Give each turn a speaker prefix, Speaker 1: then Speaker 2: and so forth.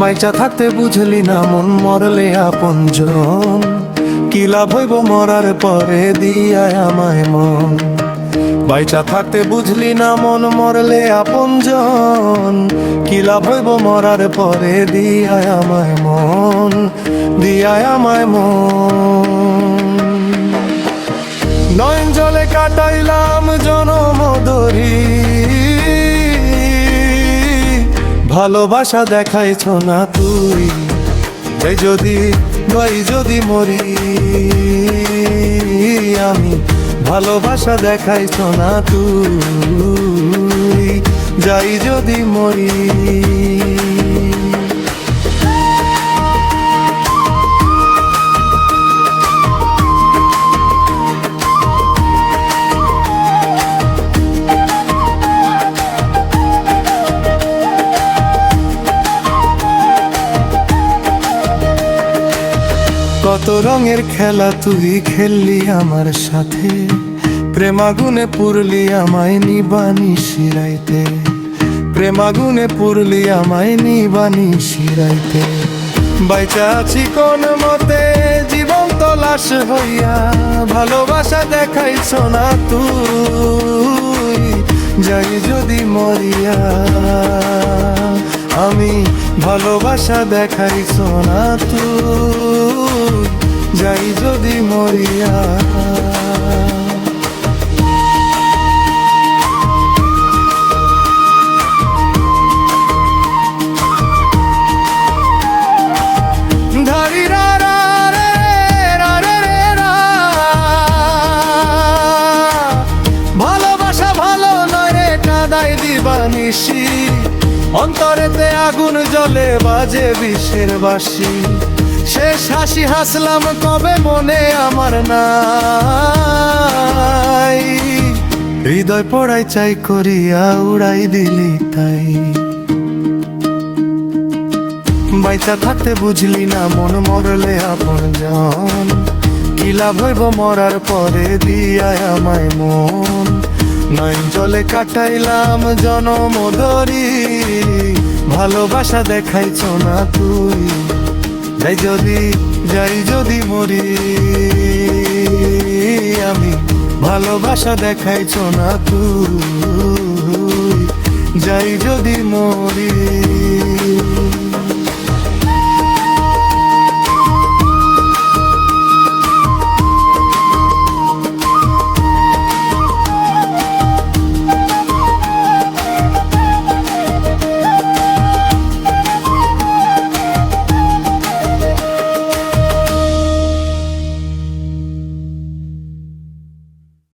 Speaker 1: বাইচা থাকতে বুঝলি না মন মরলে আপনজন কি লাভ হইব মরার পরে দিয়ায় আমায় মন। বাইচা থাকতে বুঝলি না মন মরলে আপনজন কি লাভ হইব মরার পরে দিয়ায় আমায় মন। দিয়ায় আমায় মন। নয়ন জলে কাটাইলাম জনম দরি ভালোবাসা দেখাইছ না তুই এই যদি ভাই যদি মরি, আমি ভালোবাসা দেখাইছ না তুই, যাই যদি মরি। কত রঙের খেলা তুই খেললি আমার সাথে। প্রেমাগুনে পুরলি আমায় নিবানি শিরাইতে। প্রেমাগুনে পুরলি আমায় নিবানি শিরাইতে। বাইচা আছি কোন মতে জীবন তলাশ হইয়া, ভালোবাসা দেখাইছ না তুই। যাই যদি মরিয়া, আমি ভালোবাসা দেখাইছ না তুই। যাই যদি মরিয়া। অন্তরেতে আগুন জ্বলে বাজে বিষের বাসি শেষ হাসি হাসলাম কবে মনে আমার নাই? হৃদয় পড়াই চাই করিয়া উড়াই দিলি তাই। বাইচা থাকতে বুঝলি না, মন মরলে আপন জন। কি লাভ হইব মরার পরে দিয়ায় আমায় মন। নয়ন জলে কাটাইলাম জনম ধরি, ভালোবাসা দেখাইছ না তুই। যাই যদি যাই যদি মরি আমি ভালোবাসা দেখাইছ না তুই। যাই যদি মরি